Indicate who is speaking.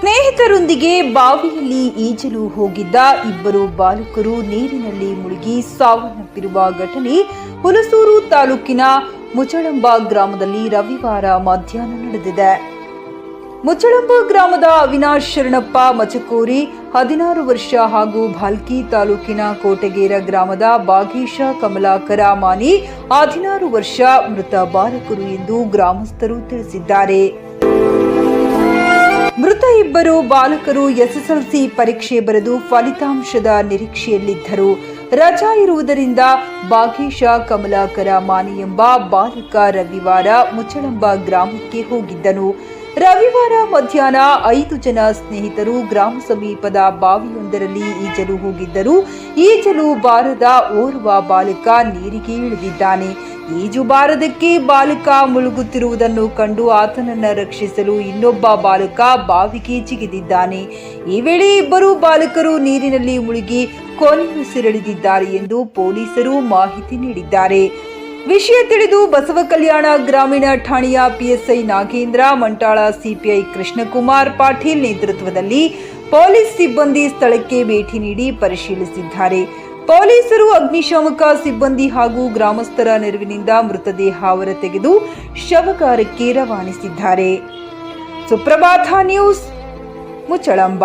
Speaker 1: ಸ್ನೇಹಿತರೊಂದಿಗೆ ಬಾವಿಯಲ್ಲಿ ಈಜಲು ಹೋಗಿದ್ದ ಇಬ್ಬರು ಬಾಲಕರು ನೀರಿನಲ್ಲಿ ಮುಳುಗಿ ಸಾವನ್ನಪ್ಪಿರುವ ಘಟನೆ ಹುಲಸೂರು ತಾಲೂಕಿನ ಮುಚಳಂಬ ಗ್ರಾಮದಲ್ಲಿ ರವಿವಾರ ಮಧ್ಯಾಹ್ನ ನಡೆದಿದೆ. ಮುಚಳಂಬ ಗ್ರಾಮದ ಅವಿನಾಶ್ ಶರಣಪ್ಪ ಮಚಕೋರಿ, ಹದಿನಾರು ವರ್ಷ ಹಾಗೂ ಭಾಲ್ಕಿ ತಾಲೂಕಿನ ಕೋಟಗೇರ ಗ್ರಾಮದ ಬಾಗೇಶ ಕಮಲಾಕರ ಮಾನಿ, ಹದಿನಾರು ವರ್ಷ ಮೃತ ಬಾಲಕರು ಎಂದು ಗ್ರಾಮಸ್ಥರು ತಿಳಿಸಿದ್ದಾರೆ. ಮೃತ ಇಬ್ಬರು ಬಾಲಕರು ಎಸ್ಎಸ್ಎಲ್ಸಿ ಪರೀಕ್ಷೆ ಬರೆದು ಫಲಿತಾಂಶದ ನಿರೀಕ್ಷೆಯಲ್ಲಿದ್ದರು. ರಜಾ ಇರುವುದರಿಂದ ಬಾಗೇಶ, ಕಮಲಾಕರ ಮಾನಿ ಎಂಬ ಬಾಲಕ ರವಿವಾರ ಮುಚ್ಚಳಂಬ ಗ್ರಾಮಕ್ಕೆ ಹೋಗಿದ್ದನು. ರವಿವಾರ ಮಧ್ಯಾಹ್ನ ಐದು ಜನ ಸ್ನೇಹಿತರು ಗ್ರಾಮ ಸಮೀಪದ ಬಾವಿಯೊಂದರಲ್ಲಿ ಈಜಲು ಹೋಗಿದ್ದರು. ಈಜಲು ಬಾರದ ಓರ್ವ ಬಾಲಕ ನೀರಿಗೆ ಇಳಿದಿದ್ದಾನೆ. ಈಜು ಬಾರದಕ್ಕೆ ಬಾಲಕ ಮುಳುಗುತ್ತಿರುವುದನ್ನು ಕಂಡು ಆತನನ್ನ ರಕ್ಷಿಸಲು ಇನ್ನೊಬ್ಬ ಬಾಲಕ ಬಾವಿಗೆ ಜಿಗಿದಿದ್ದಾನೆ. ಈ ವೇಳೆ ಇಬ್ಬರು ಬಾಲಕರು ನೀರಿನಲ್ಲಿ ಮುಳುಗಿ ಕೊನೆಯುಸಿರೆಳೆದಿದ್ದಾರೆ ಎಂದು ಪೊಲೀಸರು ಮಾಹಿತಿ ನೀಡಿದ್ದಾರೆ. ವಿಷಯ ತಿಳಿದು ಬಸವ ಕಲ್ಯಾಣ ಗ್ರಾಮೀಣ ಠಾಣೆಯ ಪಿಎಸ್ಐ ನಾಗೇಂದ್ರ ಮಂಟಾಳ ಸಿಪಿಐ ಕೃಷ್ಣಕುಮಾರ್ ಪಾಟೀಲ್ ನೇತೃತ್ವದಲ್ಲಿ ಪೊಲೀಸ್ ಸಿಬ್ಬಂದಿ ಸ್ಥಳಕ್ಕೆ ಭೇಟಿ ನೀಡಿ ಪರಿಶೀಲಿಸಿದ್ದಾರೆ. ಪೊಲೀಸರು ಅಗ್ನಿಶಾಮಕ ಸಿಬ್ಬಂದಿ ಹಾಗೂ ಗ್ರಾಮಸ್ಥರ ನೆರವಿನಿಂದ ಮೃತದೇಹ ಹೊರ ತೆಗೆದು ಶವಗಾರಕ್ಕೆ ರವಾನಿಸಿದ್ದಾರೆ. ಸುಪ್ರಭಾತ ನ್ಯೂಸ್ ಮುಚ್ಚಳಂಬ.